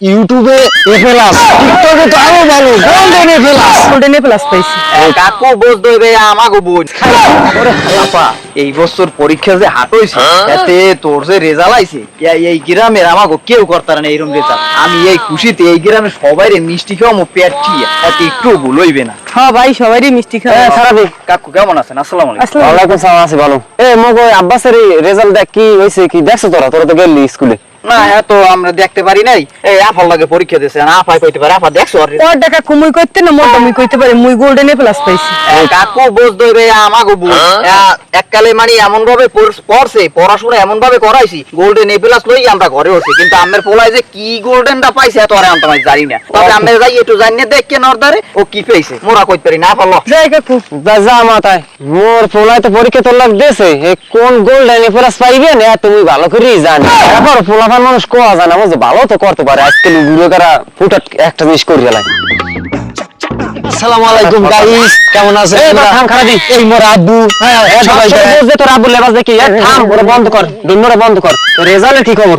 ইউটিউবে এ প্লাস টিকটকে তো আরও ভালো golden A plus golden plus পাইছি। কাকু বোঝ দইবে আমাকে বোঝ আপা এই বছর পরীক্ষা যে হাত হইছে এতে তোর যে রেজাল্ট আইছে এই- গ্রামের আমাকে কেউ করতার না এরকম রেজাল্ট আমি এই খুশিতে এই গ্রামে সবাই রে মিষ্টি খাওয়া মো পেট ঠিয়া। এতে একটু ভুল হইবে না। হ্যাঁ ভাই সবারই মিষ্টি খাওয়া খারাপই কাকু কেমন আছেন? আসসালামু আলাইকুম। ওয়ালাইকুম সালাম আছি ভালো। এ মগ ওই আব্বাসের রেজাল্ট দেখ কি হইছে কি দেখছ তোরা? তোরা তো গেলি স্কুলে। না এত আমরা দেখতে পারি নাই। এই আফার লাগে পরীক্ষা দিছে না আফাই কইতে পারে। আফা দেখছ আর? ওর টাকা কুমুই করতে না মোটা মুই কইতে পারি। মুই গোল্ডেন এ প্লাস পাইছি। কাকু বোঝ দইবে আমাকে বোঝ। এককালে মানে এমন ভাবে পড়ছে পড়াশোনা এমন ভাবে করাইছি গোল্ডেন এ প্লাস লই আমরা ঘরে উঠছি কিন্তু আমের পোলায় যে কি গোল্ডেনটা পাইছে এত আর আমি জানি না। তবে আমি যাই একটু জানি না দেখ কেন অর্ধারে ও কি পেয়েছে। মোরা কইতে পারি না ফলো যাই কাকু যা মাথায়। মোর পোলায় তো পরীক্ষা তোর লাগ দেছে এ কোন গোল্ডেন এ প্লাস পাইবে না তুমি ভালো করেই জানি। এবার পোলাপান মানুষ কোয়া জানা বুঝে ভালো তো করতে পারে আজকে বুড়ো কারা ফুটাট একটা জিনিস করে গেলায় আসসালামু আলাইকুম গাইস কেমন আছেন এই? থাম খারাপ এই মোর আব্বু। হ্যাঁ সবাই সবাই। বুঝতে তোর আব্বু লেবাস দেখি। থাম ওরে বন্ধ কর। বন্ধ কর। রেজাল্টের কি খবর?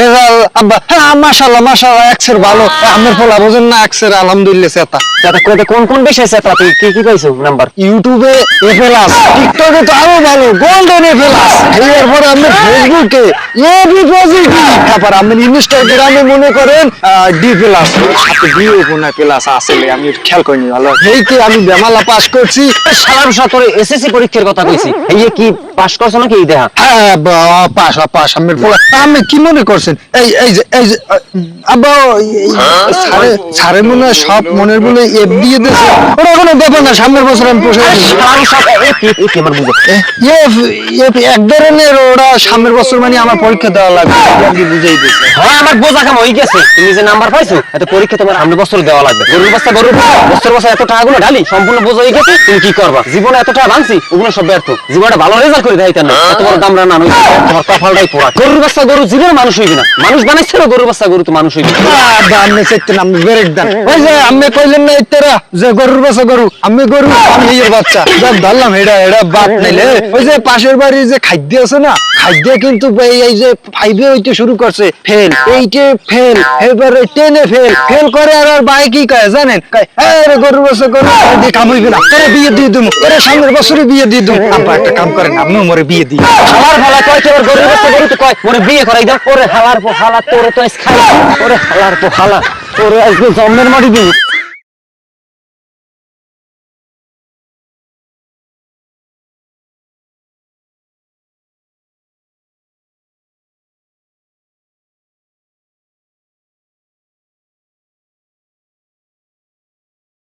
রেজাল্ট আব্বা হ্যাঁ মাশাআল্লাহ মাশাআল্লাহ এক্সের ভালো। আমের ফলা বোঝেন না এক্সের আলহামদুলিল্লাহ সেটা যাতে কোতে কোন কোন বিষয় তুই কি কি পাইছো নাম্বার? ইউটিউবে এ প্লাস টিকটকে তো আরও ভালো গোল্ডেন এ প্লাস এরপর আমি ফেসবুকে এ বি পজিটিভ তারপর আমি ইনস্টাগ্রামে মনে করেন ডি প্লাস আপনি ডি ও কোন প্লাস আসলে আমি খেয়াল করিনি। ভালো এই কি আমি বেমালা পাস করছি? সালাম সাথে এসএসসি পরীক্ষার কথা কইছি। এই কি পাস করছ নাকি এই দেখা হ্যাঁ পাস পাস আমি আমি কি মনে করছেন? এই এই যে এই যে আব্বা এই- এই সারে সারে মনে হয় সব মনের বলে এফ দিয়ে দিয়েছে। ওরা কোনো ব্যাপার না সামনের বছর আমি পোষাই সালাম সাথে এ কি এ কি আমার বুঝো এফ এফ এক ধরনের ওরা সামনের বছর মানে আমার পরীক্ষা দেওয়া লাগবে। আমি বুঝাই দিয়েছে। হ্যাঁ আমার বোঝা কাম হয়ে গেছে। তুমি যে নাম্বার পাইছো এত পরীক্ষা তোমার সামনে বছর দেওয়া লাগবে। গরুর বস্তা গরুর বছর বছর এত টাকাগুলো ঢালি, সম্পূর্ণ বোঝা হয়ে গেছে, তুমি কি করবা? জীবনে এত টাকা ভাঙছি, ওগুলো সব ব্যর্থ। জীবনটা ভালো রেজাল্ট করে দেয় না এত বড় দাম রান্না নয়। তোমার কপালটাই পোড়া। গরুর বস্তা গরু জীবনে মানুষ হইবে না। মানুষ বানাইছিল গরুর বস্তা গরু তো মানুষ হইবে। আপনি ওই যে আমি কইলেন না ইত্যারা যে গরুর বাচ্চা গরু আমি গরু আমি বাচ্চা। যাক ধরলাম, এটা এটা বাদ নাইলে, ওই যে পাশের বাড়ির যে খাদ্য আছে না খাদ্য কিন্তু এই যে ফাইভে হইতে শুরু করছে ফেল এইটে ফেল এবারে টেনে ফেল ফেল করে আর আর বাই কি কয় জানেন আরে বাচ্চা গরু দিয়ে কাম হইবে না তোরে বিয়ে দিয়ে দিমু ওরে সামনের বছরে বিয়ে দিয়ে দিমু আব্বা একটা কাম করেন আপনি মোরে বিয়ে দিয়ে হালার ফালা কয় তোর গরুর বস্তা গরু তো কয় মোরে বিয়ে করাই দাও ওরে হালার পো হালা তোরে তো খাই ওরে হালার পো হালা তোরে আজকে জন্মের মাটি দিই